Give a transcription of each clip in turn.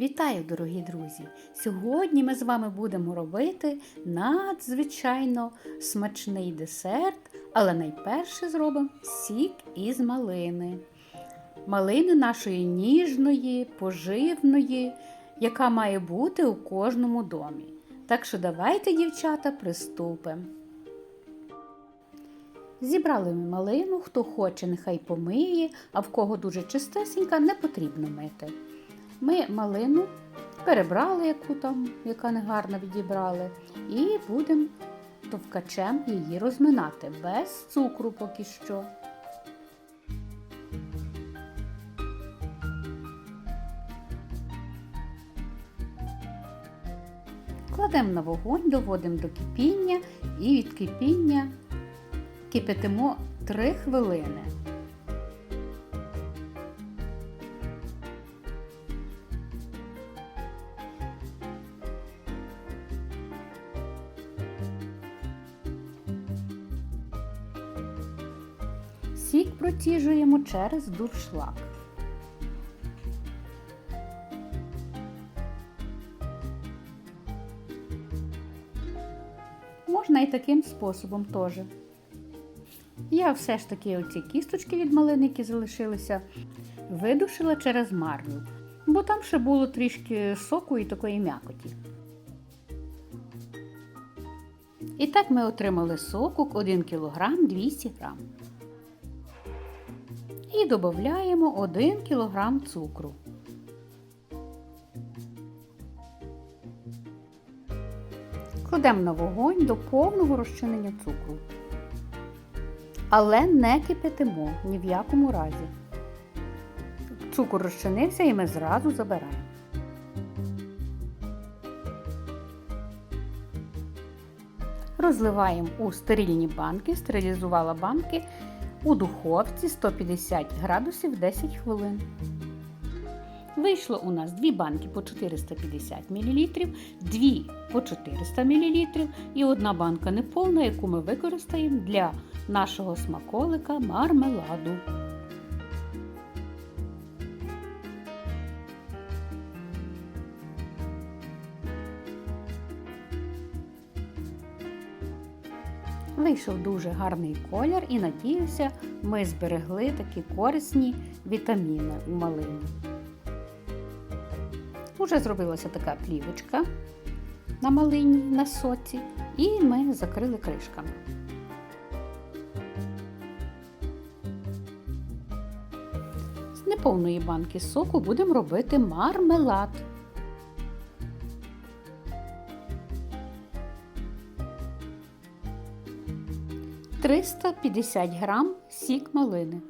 Вітаю, дорогі друзі! Сьогодні ми з вами будемо робити надзвичайно смачний десерт, але найперше зробимо сік із малини. Малини нашої ніжної, поживної, яка має бути у кожному домі. Так що давайте, дівчата, приступимо. Зібрали ми малину, хто хоче, нехай помиє, а в кого дуже чистесенька, не потрібно мити. Ми малину перебрали, яку там, яка негарна відібрали, і будемо товкачем її розминати без цукру поки що. Кладемо на вогонь, доводимо до кипіння і від кипіння кипятимо 3 хвилини. Сік проціжуємо через дуршлаг. Можна і таким способом теж. Я все ж таки оці кісточки від малини, які залишилися, видушила через марлю, бо там ще було трішки соку і такої м'якоті. І так ми отримали соку 1 кг 200 г. І додаємо 1 кг цукру. Кладемо на вогонь до повного розчинення цукру. Але не кипятимо ні в якому разі. Цукор розчинився і ми зразу забираємо. Розливаємо у стерильні банки, стерилізувала банки у духовці 150 градусів 10 хвилин. Вийшло у нас дві банки по 450 мл, дві по 400 мл і одна банка неповна, яку ми використаємо для нашого смаколика мармеладу. Вийшов дуже гарний колір і надіюся, ми зберегли такі корисні вітаміни у малині. Уже зробилася така плівочка на малині на соці, і ми закрили кришками. З неповної банки соку будемо робити мармелад. Триста п'ятдесят грам сік малини.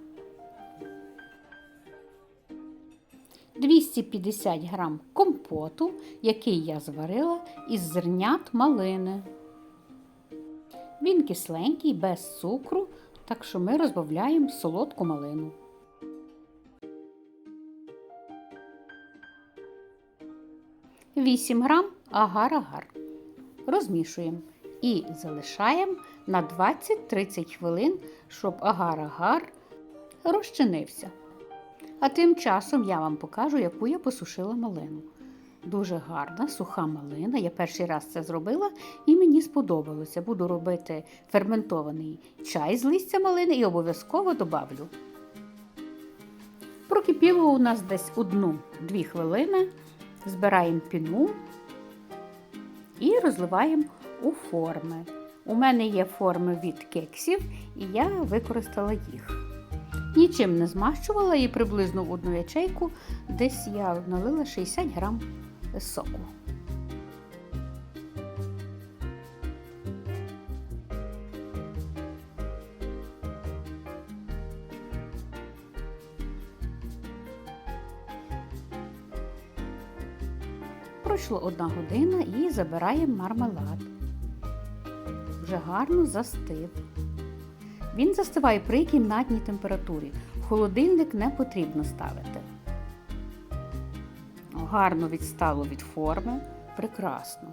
250 грам компоту, який я зварила із зернят малини. Він кисленький, без цукру, так що ми розбавляємо солодку малину. Вісім грам агар-агар. Розмішуємо і залишаємо на 20-30 хвилин, щоб агар-агар розчинився. А тим часом я вам покажу, яку я посушила малину. Дуже гарна, суха малина. Я перший раз це зробила і мені сподобалося. Буду робити ферментований чай з листя малини і обов'язково добавлю. Прокипіло у нас десь одну-дві хвилини. Збираємо піну і розливаємо у форми. У мене є форми від кексів, і я використала їх. Нічим не змащувала і приблизно в одну ячейку десь я налила 60 грам соку. Пройшло одна година і забираємо мармелад. Вже гарно застив. Він застиває при кімнатній температурі. Холодильник не потрібно ставити. Гарно відстало від форми. Прекрасно.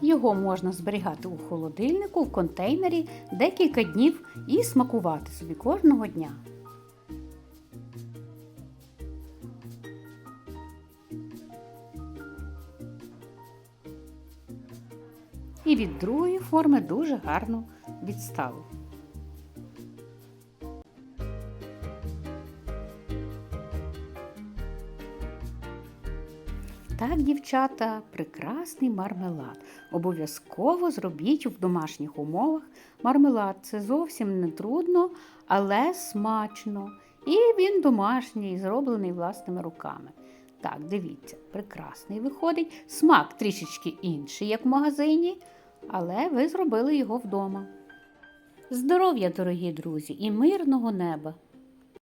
Його можна зберігати у холодильнику, в контейнері декілька днів і смакувати собі кожного дня. І від другої форми дуже гарно відставив. Так, дівчата, прекрасний мармелад. Обов'язково зробіть в домашніх умовах мармелад. Це зовсім не трудно, але смачно. І він домашній, зроблений власними руками. Так, дивіться, прекрасний виходить. Смак трішечки інший, як в магазині, але ви зробили його вдома. Здоров'я, дорогі друзі, і мирного неба!